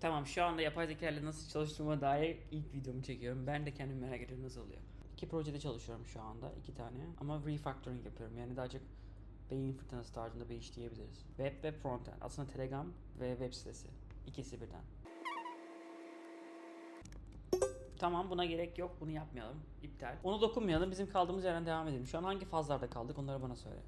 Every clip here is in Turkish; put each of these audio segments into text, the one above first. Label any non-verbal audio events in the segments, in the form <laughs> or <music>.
Tamam şu anda yapay zeka ile nasıl çalıştığıma dair ilk videomu çekiyorum. Ben de kendim merak ediyorum nasıl oluyor. İki projede çalışıyorum şu anda. iki tane. Ama refactoring yapıyorum. Yani daha çok beyin fırtınası tarzında bir iş diyebiliriz. Web ve frontend. Aslında Telegram ve web sitesi. İkisi birden. Tamam buna gerek yok. Bunu yapmayalım. İptal. Onu dokunmayalım. Bizim kaldığımız yerden devam edelim. Şu an hangi fazlarda kaldık? Onları bana söyle.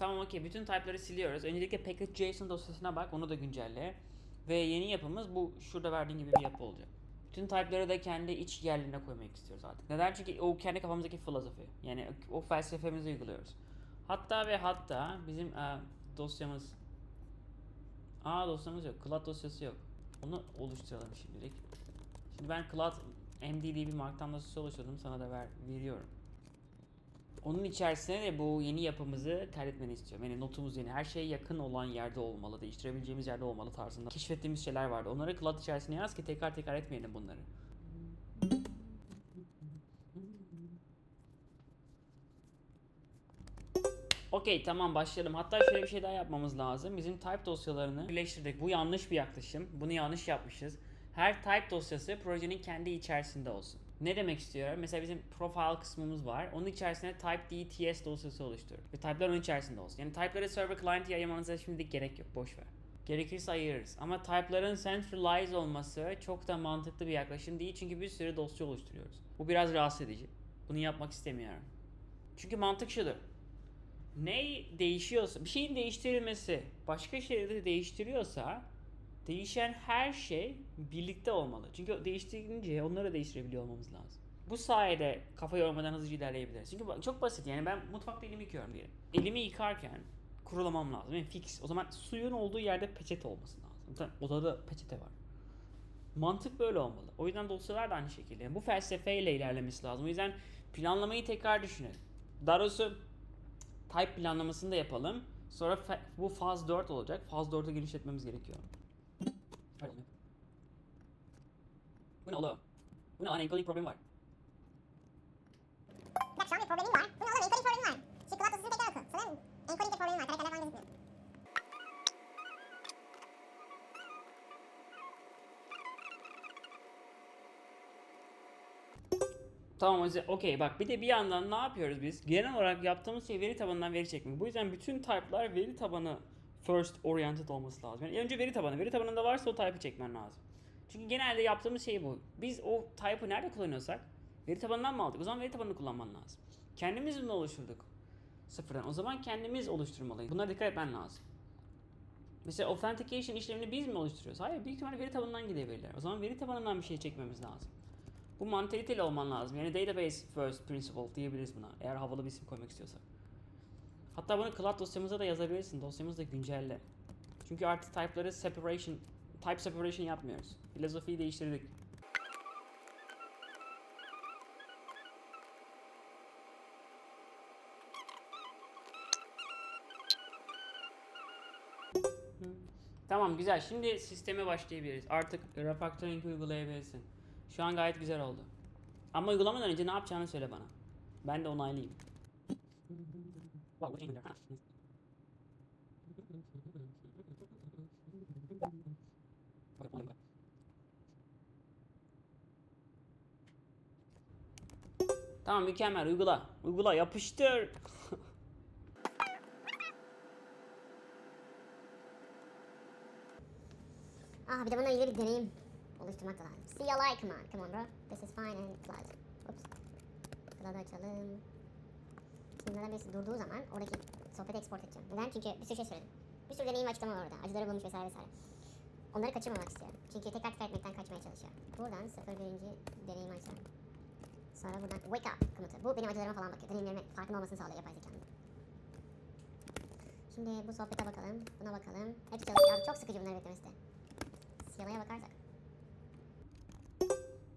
Tamam okey. Bütün type'ları siliyoruz. Öncelikle package.json dosyasına bak. Onu da güncelle. Ve yeni yapımız bu şurada verdiğin gibi bir yapı olacak. Bütün type'ları da kendi iç yerlerine koymak istiyoruz artık. Neden? Çünkü o kendi kafamızdaki filozofi. Yani o felsefemizi uyguluyoruz. Hatta ve hatta bizim e, dosyamız Aa dosyamız yok. Cloud dosyası yok. Onu oluşturalım şimdilik. Şimdi ben Cloud MD diye bir markdown dosyası oluşturdum. Sana da ver, veriyorum. Onun içerisine de bu yeni yapımızı kaydetmeni istiyorum. Yani notumuz yeni. Her şey yakın olan yerde olmalı. Değiştirebileceğimiz yerde olmalı tarzında. Keşfettiğimiz şeyler vardı. Onları Cloud içerisine yaz ki tekrar tekrar etmeyelim bunları. Okey tamam başlayalım. Hatta şöyle bir şey daha yapmamız lazım. Bizim type dosyalarını birleştirdik. Bu yanlış bir yaklaşım. Bunu yanlış yapmışız. Her type dosyası projenin kendi içerisinde olsun. Ne demek istiyorum? Mesela bizim profile kısmımız var. Onun içerisine type DTS dosyası oluştur. Ve type'lar onun içerisinde olsun. Yani type'ları server client'e ayırmanıza şimdilik gerek yok. Boş ver. Gerekirse ayırırız. Ama type'ların centralized olması çok da mantıklı bir yaklaşım değil. Çünkü bir sürü dosya oluşturuyoruz. Bu biraz rahatsız edici. Bunu yapmak istemiyorum. Çünkü mantık şudur ne değişiyorsa, bir şeyin değiştirilmesi başka şeyleri değiştiriyorsa değişen her şey birlikte olmalı. Çünkü değiştirince onları değiştirebiliyor olmamız lazım. Bu sayede kafa yormadan hızlıca ilerleyebiliriz. Çünkü çok basit yani ben mutfakta elimi yıkıyorum diyelim. Elimi yıkarken kurulamam lazım. Yani fix. O zaman suyun olduğu yerde peçete olması lazım. Zaten odada peçete var. Mantık böyle olmalı. O yüzden dosyalar da aynı şekilde. Yani bu felsefeyle ilerlemesi lazım. O yüzden planlamayı tekrar düşünelim. Daha type planlamasını da yapalım. Sonra bu faz 4 olacak. Faz 4'ü genişletmemiz gerekiyor. Bu ne oğlum? Bu ne lan encoding problemi var. Bak şu an bir problemim var. Bu ne oğlum encoding problemi var. Şu cloud dosyasını tekrar oku. Sanırım encoding'de problemi var. Karakterler falan gözükmüyor. Tamam yüzden- okey bak bir de bir yandan ne yapıyoruz biz? Genel olarak yaptığımız şey veri tabanından veri çekmek. Bu yüzden bütün type'lar veri tabanı first oriented olması lazım. Yani önce veri tabanı. Veri tabanında varsa o type'ı çekmen lazım. Çünkü genelde yaptığımız şey bu. Biz o type'ı nerede kullanıyorsak veri tabanından mı aldık? O zaman veri tabanını kullanman lazım. Kendimiz mi oluşturduk? Sıfırdan. O zaman kendimiz oluşturmalıyız. Bunlara dikkat etmen lazım. Mesela authentication işlemini biz mi oluşturuyoruz? Hayır, büyük ihtimalle veri tabanından gidiyor veriler. O zaman veri tabanından bir şey çekmemiz lazım. Bu mantaliteli olman lazım. Yani database first principle diyebiliriz buna. Eğer havalı bir isim koymak istiyorsak. Hatta bunu cloud dosyamıza da yazabilirsin. Dosyamızı da güncelle. Çünkü artık type'ları separation, type separation yapmıyoruz. Filozofiyi değiştirdik. Tamam güzel. Şimdi sisteme başlayabiliriz. Artık refactoring uygulayabilirsin. Şu an gayet güzel oldu. Ama uygulamadan önce ne yapacağını söyle bana. Ben de onaylayayım. Tamam mükemmel uygula. Uygula yapıştır. <laughs> Ah bir de bununla ilgili bir deneyim oluşturmak da lazım. CLI command. Come on bro. This is fine and cloud. Oops. Cloud'u açalım. Zaten birisi durduğu zaman oradaki sohbeti export edeceğim. Neden? Çünkü bir sürü şey söyledim. Bir sürü deneyim açıklama var orada. Acıları bulmuş vesaire vesaire. Onları kaçırmamak istiyorum. Çünkü tekrar tekrar etmekten kaçmaya çalışıyor. Buradan 01. deneyim açalım. Sonra buradan wake up komutu. Bu benim acılarıma falan bakıyor. Deneyimlerime farkında olmasını sağlıyor yapay zekanın. Şimdi bu sohbete bakalım. Buna bakalım. Hepsi çalışıyor. Abi çok sıkıcı bunları beklemesi de. CLI'ye bakarsak.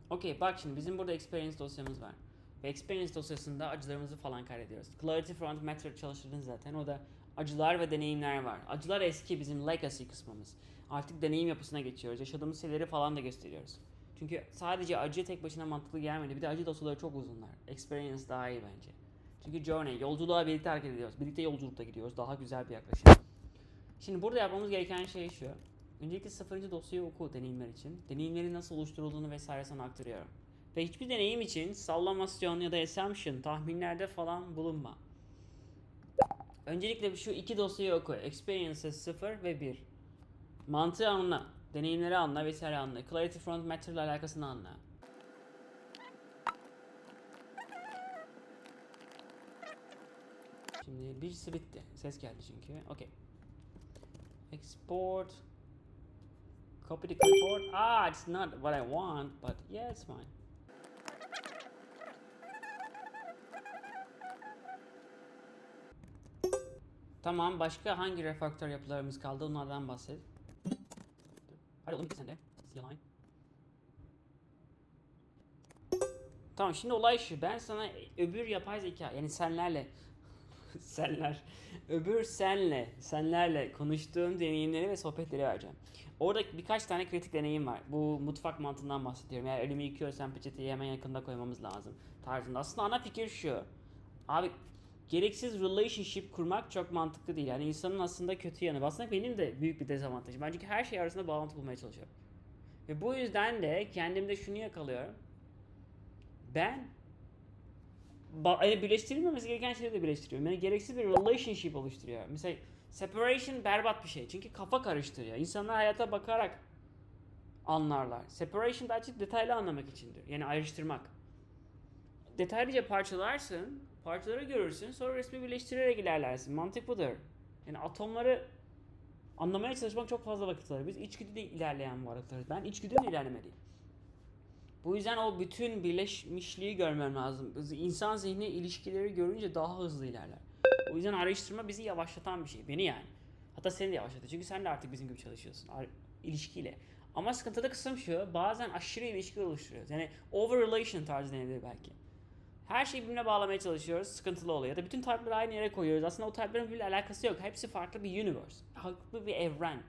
Okey bak şimdi bizim burada experience dosyamız var. Ve experience dosyasında acılarımızı falan kaydediyoruz. Clarity Front Method çalıştırdınız zaten. O da acılar ve deneyimler var. Acılar eski bizim legacy kısmımız. Artık deneyim yapısına geçiyoruz. Yaşadığımız şeyleri falan da gösteriyoruz. Çünkü sadece acı tek başına mantıklı gelmedi. Bir de acı dosyaları çok uzunlar. Experience daha iyi bence. Çünkü journey, yolculuğa birlikte hareket ediyoruz. Birlikte yolculukta gidiyoruz. Daha güzel bir yaklaşım. Şimdi burada yapmamız gereken şey şu. Öncelikle sıfırıncı dosyayı oku deneyimler için. Deneyimlerin nasıl oluşturulduğunu vesaire sana aktarıyorum. Ve hiçbir deneyim için sallamasyon ya da assumption, tahminlerde falan bulunma. Öncelikle şu iki dosyayı oku. Experiences 0 ve 1. Mantığı anla. Deneyimleri anla vesaire anla. Clarity Front Matter ile alakasını anla. Şimdi birisi bitti. Ses geldi çünkü. Okey. Export. Copy the clipboard. Ah, it's not what I want, but yeah, it's fine. Tamam, başka hangi refaktör yapılarımız kaldı? Onlardan bahset. Hadi oğlum sen de. C-Line. Tamam şimdi olay şu. Ben sana öbür yapay zeka yani senlerle <laughs> senler öbür senle senlerle konuştuğum deneyimleri ve sohbetleri vereceğim. Orada birkaç tane kritik deneyim var. Bu mutfak mantığından bahsediyorum. Eğer elimi yıkıyorsam peçeteyi hemen yakında koymamız lazım tarzında. Aslında ana fikir şu. Abi gereksiz relationship kurmak çok mantıklı değil. Yani insanın aslında kötü yanı. Aslında benim de büyük bir dezavantajım. Bence ki her şey arasında bağlantı bulmaya çalışıyorum. Ve bu yüzden de kendimde şunu yakalıyorum. Ben yani birleştirilmemesi gereken şeyleri de birleştiriyorum. Yani gereksiz bir relationship oluşturuyor. Mesela separation berbat bir şey. Çünkü kafa karıştırıyor. İnsanlar hayata bakarak anlarlar. Separation daha çok detaylı anlamak içindir. Yani ayrıştırmak. Detaylıca parçalarsın, parçaları görürsün, sonra resmi birleştirerek ilerlersin. Mantık budur. Yani atomları anlamaya çalışmak çok fazla vakit alır. Biz içgüdüyle ilerleyen varlıklarız. Ben içgüdümle ilerlemeliyim. Bu yüzden o bütün birleşmişliği görmem lazım. İnsan zihni ilişkileri görünce daha hızlı ilerler. O yüzden araştırma bizi yavaşlatan bir şey. Beni yani. Hatta seni de yavaşlatıyor. Çünkü sen de artık bizim gibi çalışıyorsun. İlişkiyle. Ama sıkıntıda kısım şu. Bazen aşırı ilişki oluşturuyoruz. Yani over relation tarzı denilir belki. Her şeyi birbirine bağlamaya çalışıyoruz. Sıkıntılı oluyor. Ya da bütün type'ları aynı yere koyuyoruz. Aslında o type'ların birbiriyle alakası yok. Hepsi farklı bir universe. Farklı bir evren.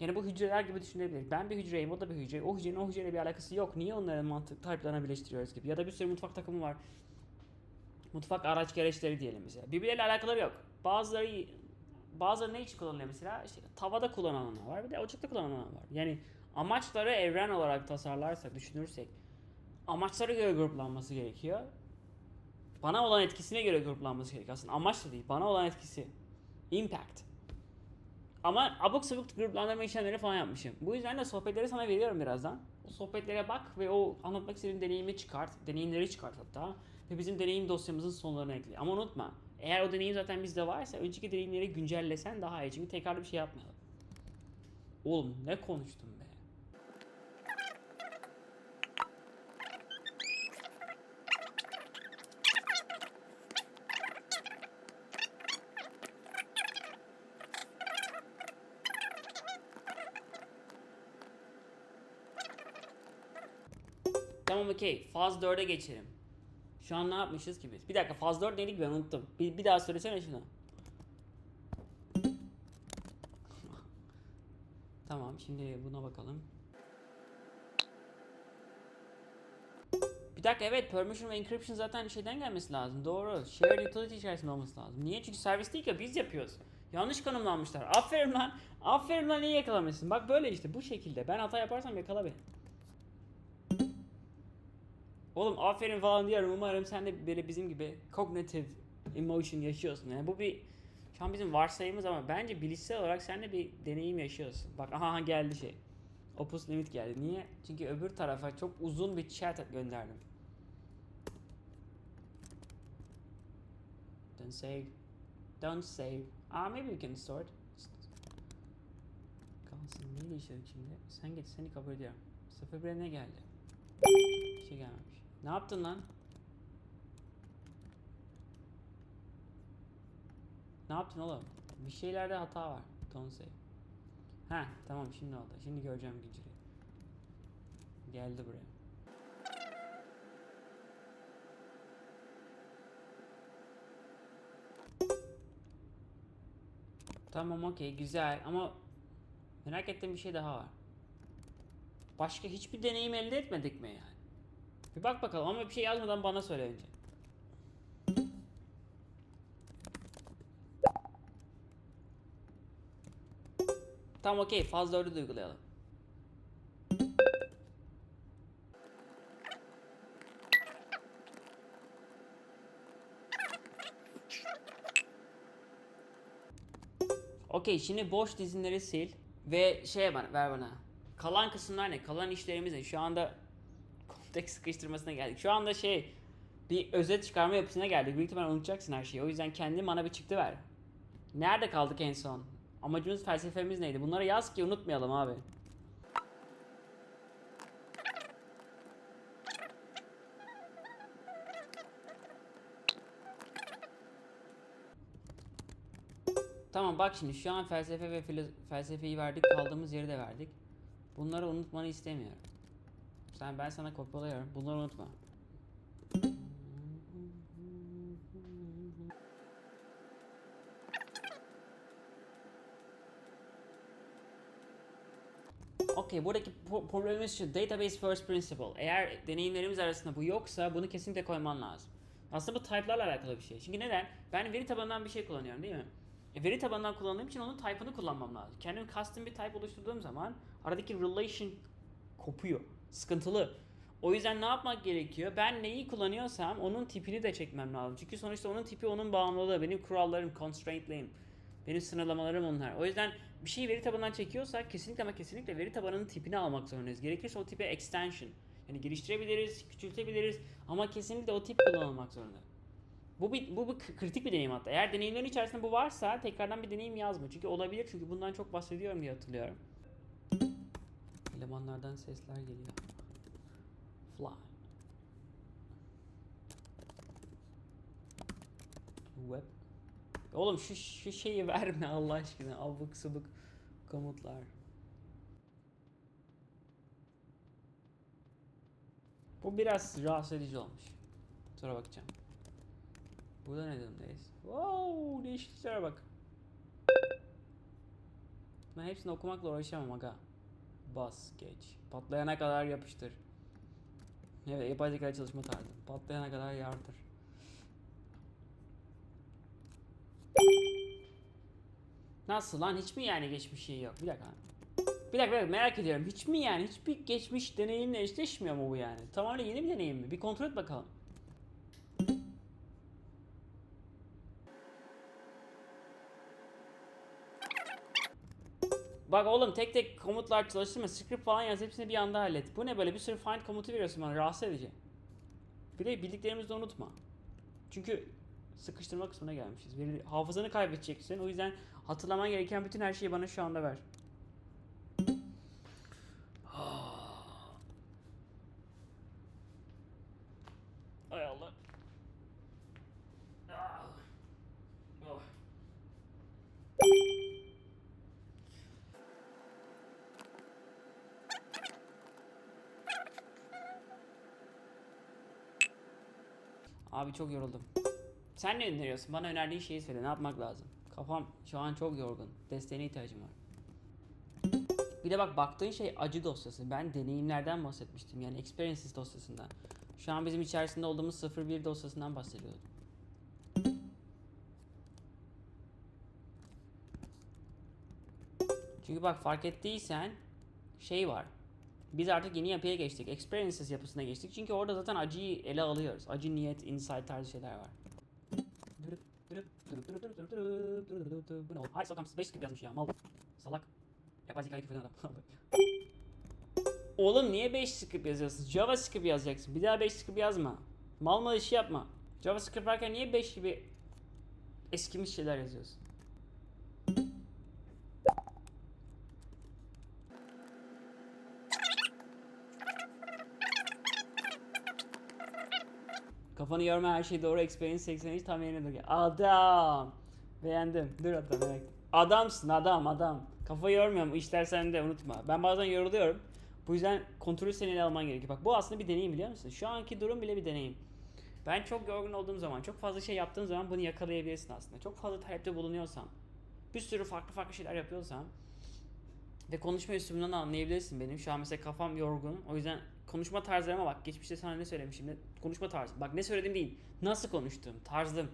Yani bu hücreler gibi düşünebilir. Ben bir hücreyim, o da bir hücre. O hücrenin o hücreyle bir alakası yok. Niye onların mantık type'larına birleştiriyoruz gibi. Ya da bir sürü mutfak takımı var. Mutfak araç gereçleri diyelim mesela. Birbirleriyle alakaları yok. Bazıları bazıları ne için kullanılıyor mesela? İşte tavada kullanılanlar var, bir de ocakta kullanılanlar var. Yani amaçları evren olarak tasarlarsak, düşünürsek amaçlara göre gruplanması gerekiyor. Bana olan etkisine göre gruplanması gerekiyor. Aslında amaç da değil, bana olan etkisi. Impact. Ama abuk sabuk gruplandırma işlemleri falan yapmışım. Bu yüzden de sohbetleri sana veriyorum birazdan. O sohbetlere bak ve o anlatmak istediğin deneyimi çıkart. Deneyimleri çıkart hatta. Ve bizim deneyim dosyamızın sonlarına ekle. Ama unutma. Eğer o deneyim zaten bizde varsa önceki deneyimleri güncellesen daha iyi. Çünkü tekrarlı bir şey yapmayalım. Oğlum ne konuştum Tamam okey. Faz 4'e geçelim. Şu an ne yapmışız ki biz? Bir dakika faz 4 neydi ben unuttum. Bir, bir daha söylesene şunu. <laughs> tamam şimdi buna bakalım. Bir dakika evet permission ve encryption zaten şeyden gelmesi lazım. Doğru. Shared utility içerisinde olması lazım. Niye? Çünkü servis değil ki biz yapıyoruz. Yanlış konumlanmışlar. Aferin lan. Aferin lan iyi yakalamışsın. Bak böyle işte bu şekilde. Ben hata yaparsam yakala beni. Oğlum aferin falan diyorum. Umarım sen de böyle bizim gibi cognitive emotion yaşıyorsun. Yani bu bir şu an bizim varsayımız ama bence bilişsel olarak sen de bir deneyim yaşıyorsun. Bak aha geldi şey. Opus limit geldi. Niye? Çünkü öbür tarafa çok uzun bir chat gönderdim. Don't save. Don't save. Ah maybe we can sort. Kalsın. Neyi değiştirdik şimdi? Sen geç seni kabul ediyorum. 01'e ne geldi? Bir şey gelmemiş. Ne yaptın lan? Ne yaptın oğlum? Bir şeylerde hata var. Don't say. Ha tamam şimdi oldu. Şimdi göreceğim günceli. Geldi buraya. Tamam okey güzel ama merak ettiğim bir şey daha var. Başka hiçbir deneyim elde etmedik mi yani? Bir bak bakalım ama bir şey yazmadan bana söyle önce. Tamam okey fazla öyle de uygulayalım. Okey şimdi boş dizinleri sil ve şey bana ver bana. Kalan kısımlar ne? Kalan işlerimiz ne? Şu anda kontekst sıkıştırmasına geldik. Şu anda şey bir özet çıkarma yapısına geldik. Büyük ihtimalle unutacaksın her şeyi. O yüzden kendin bana bir çıktı ver. Nerede kaldık en son? Amacımız felsefemiz neydi? Bunları yaz ki unutmayalım abi. Tamam bak şimdi şu an felsefe ve felsefeyi verdik kaldığımız yeri de verdik. Bunları unutmanı istemiyorum. Sen ben sana kopyalıyorum. Bunları unutma. Okey buradaki problemimiz şu database first principle. Eğer deneyimlerimiz arasında bu yoksa bunu kesinlikle koyman lazım. Aslında bu type'larla alakalı bir şey. Çünkü neden? Ben veri tabanından bir şey kullanıyorum değil mi? E, veri tabanından kullandığım için onun type'ını kullanmam lazım. Kendim custom bir type oluşturduğum zaman aradaki relation kopuyor. Sıkıntılı. O yüzden ne yapmak gerekiyor? Ben neyi kullanıyorsam onun tipini de çekmem lazım. Çünkü sonuçta onun tipi onun bağımlılığı. Benim kurallarım, constraint'lerim. Benim sınırlamalarım onlar. O yüzden bir şeyi veri tabanından çekiyorsak kesinlikle ama kesinlikle veri tabanının tipini almak zorundayız. Gerekirse o tipe extension. Yani geliştirebiliriz, küçültebiliriz ama kesinlikle o tip kullanılmak zorunda. Bu bir, bu bir kritik bir deneyim hatta. Eğer deneyimlerin içerisinde bu varsa tekrardan bir deneyim yazma. Çünkü olabilir çünkü bundan çok bahsediyorum diye hatırlıyorum. Elemanlardan sesler geliyor. Fly. Web. Oğlum şu, şu şeyi <laughs> verme Allah aşkına. Abuk subuk komutlar. Bu biraz rahatsız edici olmuş. Sonra bakacağım. Burada ne durumdayız? Wow, değişikliklere bak. Ben hepsini okumakla uğraşamam aga. Bas, geç. Patlayana kadar yapıştır. Evet, yapay çalışma tarzı. Patlayana kadar yardır. Nasıl lan? Hiç mi yani geçmiş şey yok? Bir dakika. Bir dakika, bir dakika merak ediyorum. Hiç mi yani? Hiçbir geçmiş deneyimle eşleşmiyor mu bu yani? Tamamen yeni bir deneyim mi? Bir kontrol et bakalım. Bak oğlum tek tek komutlar çalıştırma. Script falan yaz. Hepsini bir anda hallet. Bu ne böyle? Bir sürü find komutu veriyorsun bana. Rahatsız edici. Bir de bildiklerimizi de unutma. Çünkü sıkıştırma kısmına gelmişiz. Veri, hafızanı kaybedeceksin. O yüzden hatırlaman gereken bütün her şeyi bana şu anda ver. Ay Allah. Ah. Oh. Abi çok yoruldum. Sen ne öneriyorsun? Bana önerdiğin şeyi söyle. Ne yapmak lazım? Kafam şu an çok yorgun. Desteğine ihtiyacım var. Bir de bak baktığın şey acı dosyası. Ben deneyimlerden bahsetmiştim. Yani experiences dosyasından. Şu an bizim içerisinde olduğumuz 01 dosyasından bahsediyordum. Çünkü bak fark ettiysen şey var. Biz artık yeni yapıya geçtik. Experiences yapısına geçtik. Çünkü orada zaten acıyı ele alıyoruz. Acı, niyet, insight tarzı şeyler var. Bu ne oğlum? Ay sokam 5 script yazmış ya mal. Salak. Yapay zekayı küfür eden adam. <laughs> Oğlum niye 5 script yazıyorsun? JavaScript yazacaksın. Bir daha 5 script yazma. Mal mal işi yapma. JavaScript varken niye 5 gibi eskimiş şeyler yazıyorsun? Kafanı yorma her şey doğru experience 83 tam yerine dur. Adam. Beğendim. Dur hatta merak. Adamsın adam adam. Kafa yormuyorum işler sende unutma. Ben bazen yoruluyorum. Bu yüzden kontrolü senin alman gerekiyor. Bak bu aslında bir deneyim biliyor musun? Şu anki durum bile bir deneyim. Ben çok yorgun olduğum zaman, çok fazla şey yaptığım zaman bunu yakalayabilirsin aslında. Çok fazla talepte bulunuyorsam, bir sürü farklı farklı şeyler yapıyorsam ve konuşma üslubundan anlayabilirsin benim. Şu an mesela kafam yorgun. O yüzden konuşma tarzlarıma bak. Geçmişte sana ne söylemişim? Ne, konuşma tarzı. Bak ne söyledim değil. Nasıl konuştum? Tarzım.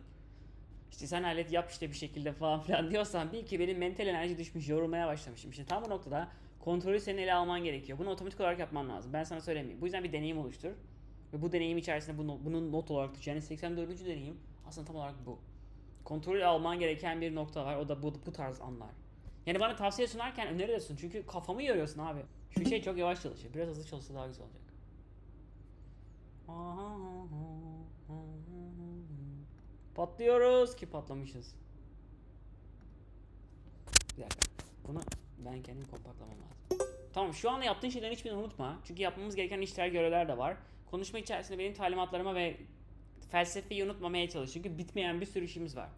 işte sen hallet yap işte bir şekilde falan filan diyorsan bil ki benim mental enerji düşmüş yorulmaya başlamışım. İşte tam bu noktada kontrolü senin ele alman gerekiyor. Bunu otomatik olarak yapman lazım. Ben sana söylemeyeyim. Bu yüzden bir deneyim oluştur. Ve bu deneyim içerisinde bunu, bunun not olarak tut. Yani 84. deneyim aslında tam olarak bu. Kontrolü alman gereken bir nokta var. O da bu, bu tarz anlar. Yani bana tavsiye sunarken öneri de sun. Çünkü kafamı yoruyorsun abi. Şu şey çok yavaş çalışıyor. Biraz hızlı çalışsa daha güzel olacak. Patlıyoruz ki patlamışız. Bir dakika. Bunu ben kendim kompaktlamam lazım. Tamam şu anda yaptığın şeylerin hiçbirini unutma. Çünkü yapmamız gereken işler görevler de var. Konuşma içerisinde benim talimatlarıma ve felsefeyi unutmamaya çalış. Çünkü bitmeyen bir sürü işimiz var.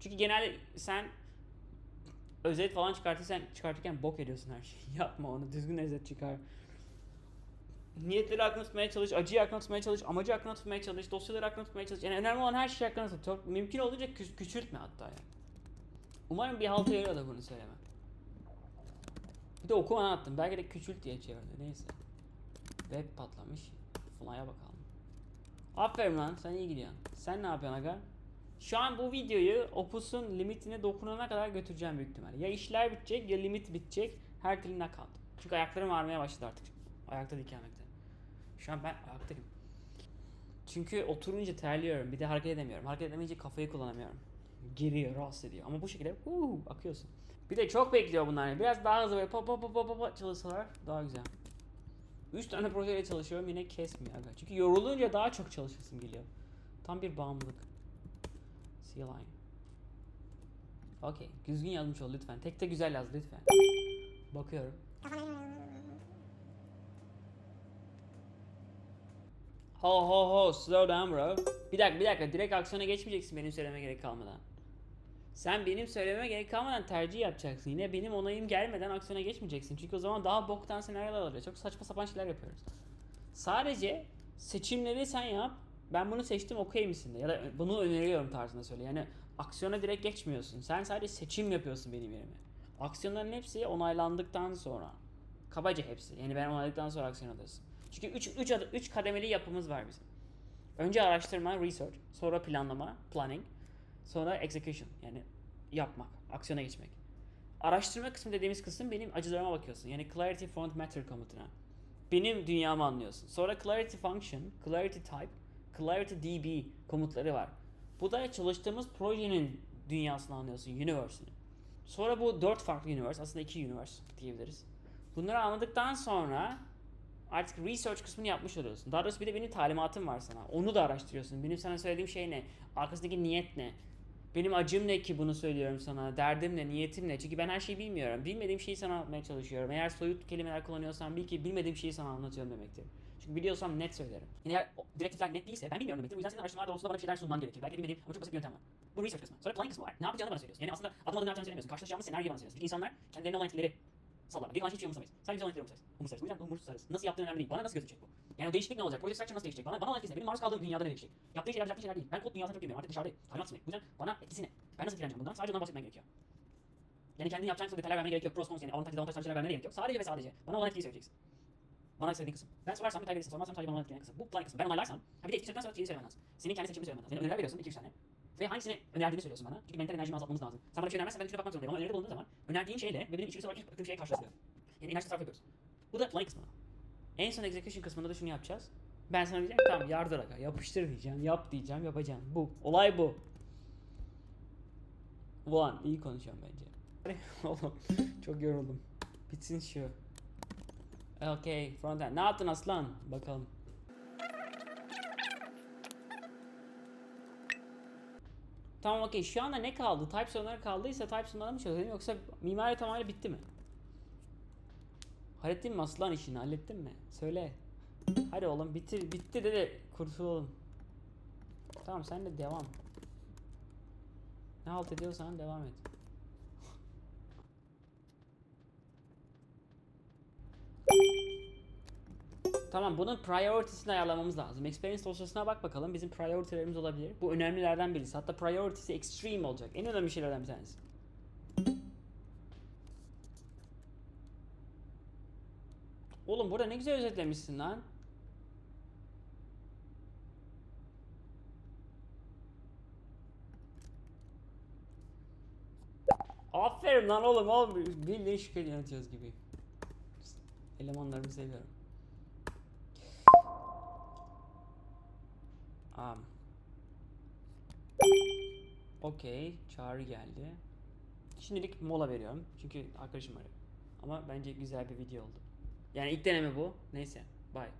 Çünkü genelde sen özet falan çıkartırsan çıkartırken bok ediyorsun her şeyi. <laughs> Yapma onu. Düzgün özet çıkar. Niyetleri aklına tutmaya çalış, acıyı aklına tutmaya çalış, amacı aklına tutmaya çalış, dosyaları aklına tutmaya çalış. Yani önemli olan her şeyi aklına tut. Çok mümkün olduğunca kü- küçültme hatta ya. Umarım bir halta yarıyor da bunu söyleme. Bir de okumana attım. Belki de küçült diye çevirdi. Neyse. Web patlamış. Fly'a bakalım. Aferin lan sen iyi gidiyorsun. Sen ne yapıyorsun aga? Şu an bu videoyu Opus'un limitine dokunana kadar götüreceğim büyük ihtimalle. Ya işler bitecek ya limit bitecek. Her türlü knockout. Çünkü ayaklarım ağrımaya başladı artık. Ayakta dikilmekte. Şu an ben ayaktayım. Çünkü oturunca terliyorum. Bir de hareket edemiyorum. Hareket edemeyince kafayı kullanamıyorum. Geriyor, rahatsız ediyor. Ama bu şekilde huu, akıyorsun. Bir de çok bekliyor bunlar. Biraz daha hızlı böyle pa pa pa pa pa çalışsalar daha güzel. 3 tane projeyle çalışıyorum yine kesmiyor. Çünkü yorulunca daha çok çalışasım geliyor. Tam bir bağımlılık. C-line. Okey. Düzgün yazmış ol lütfen. Tek de güzel yaz lütfen. Bakıyorum. Ho ho ho slow down bro. Bir dakika bir dakika direkt aksiyona geçmeyeceksin benim söylememe gerek kalmadan. Sen benim söylememe gerek kalmadan tercih yapacaksın. Yine benim onayım gelmeden aksiyona geçmeyeceksin. Çünkü o zaman daha boktan senaryolar olacak. Çok saçma sapan şeyler yapıyoruz. Sadece seçimleri sen yap. Ben bunu seçtim okey misin de. Ya da bunu öneriyorum tarzında söyle. Yani aksiyona direkt geçmiyorsun. Sen sadece seçim yapıyorsun benim yerime. Aksiyonların hepsi onaylandıktan sonra. Kabaca hepsi. Yani ben onayladıktan sonra aksiyon alıyorsun. Çünkü 3 3 3 kademeli yapımız var bizim. Önce araştırma, research, sonra planlama, planning, sonra execution yani yapmak, aksiyona geçmek. Araştırma kısmı dediğimiz kısım benim acılarıma bakıyorsun. Yani clarity front matter komutuna. Benim dünyamı anlıyorsun. Sonra clarity function, clarity type, clarity db komutları var. Bu da çalıştığımız projenin dünyasını anlıyorsun, universe'ini. Sonra bu dört farklı universe, aslında iki universe diyebiliriz. Bunları anladıktan sonra artık research kısmını yapmış oluyorsun. Daha doğrusu bir de benim talimatım var sana. Onu da araştırıyorsun. Benim sana söylediğim şey ne? Arkasındaki niyet ne? Benim acım ne ki bunu söylüyorum sana? Derdim ne? Niyetim ne? Çünkü ben her şeyi bilmiyorum. Bilmediğim şeyi sana anlatmaya çalışıyorum. Eğer soyut kelimeler kullanıyorsam bil ki bilmediğim şeyi sana anlatıyorum demektir. Çünkü biliyorsam net söylerim. Yani eğer o direktifler net değilse ben bilmiyorum demektir. O yüzden senin araştırmalar doğrultusunda bana şeyler sunman gerekir. Belki bilmediğim ama çok basit bir yöntem var. Bu research kısmı. Sonra planning kısmı var. Ne yapacağını bana söylüyorsun. Yani aslında adım adım ne yapacağını söylemiyorsun. Karşılaşacağımız senaryoyu bana söylüyorsun. Çünkü insanlar kendilerine olan etkileri Geri kalan hiçbir şey umursamayız. Sadece bize olan etkileri umursamayız. Umursamayız. Bu yüzden umursarız. Nasıl yaptığın önemli değil. Bana nasıl gözükecek bu? Yani o değişiklik ne olacak? Proje structure nasıl değişecek? Bana, bana olan etkisi ne? Benim maruz kaldığım dünyada ne değişecek? Yaptığın şeyler yaptığın şeyler değil. Ben kod dünyasına çok girmiyorum. Artık dışarıdayım. Talimat kısmı. Bu yüzden bana etkisi ne? Ben nasıl etkileneceğim bundan? Sadece ondan bahsetmen gerekiyor. Yani kendin yapacağın detaylar vermene gerek yok. Pros cons yani avantaj dezavantaj tarzı şeyler vermene gerek yok. Sadece ve sadece. Bana olan etkiyi söyleyeceksin. Bana istediğin kısım. Ben sorarsam detay verirsin. Sormazsam sadece bana olan etkileyen kısım. Bu plan kısmı. Ben onaylarsam. Ha bir de etki söyledikten sonra şeyi söylemen lazım. Senin kendi seçimini söylemen lazım. Yani öneriler veriyorsun 2-3 tane. Ve hangisini önerdiğini söylüyorsun bana. Çünkü mental enerjimi azaltmamız lazım. Sen bana bir şey önermezsen ben üçüne bakmak zorundayım. Ama öneride bulunduğun zaman önerdiğin şeyle ve benim içgüdüsel olarak baktığım şeye karşılaştırıyor. Yani enerji tasarruf yapıyoruz. Bu da plan kısmı. En son execution kısmında da şunu yapacağız. Ben sana diyeceğim tamam yardır aga yapıştır diyeceğim yap diyeceğim yapacağım bu olay bu. Ulan iyi konuşuyorum bence. <laughs> Oğlum çok yoruldum. Bitsin şu. Okay frontend. Ne yaptın aslan? Bakalım. Tamam okey şu anda ne kaldı? Type sorunları kaldıysa type sorunları mı çözelim yoksa mimari tamamıyla bitti mi? Hallettin mi aslan işini hallettin mi? Söyle. Hadi oğlum bitti bitti de de kurtulalım. Tamam sen de devam. Ne halt ediyorsan devam et. Tamam bunun priority'sini ayarlamamız lazım. Experience dosyasına bak bakalım. Bizim priority'lerimiz olabilir. Bu önemlilerden birisi. Hatta priority'si extreme olacak. En önemli şeylerden bir tanesi. Oğlum burada ne güzel özetlemişsin lan. severim lan oğlum oğlum. Bildiğin şirket yönetiyoruz gibi. Elemanlarımı seviyorum. Am. Okey. Çağrı geldi. Şimdilik mola veriyorum. Çünkü arkadaşım arıyor. Ama bence güzel bir video oldu. Yani ilk deneme bu. Neyse. Bye.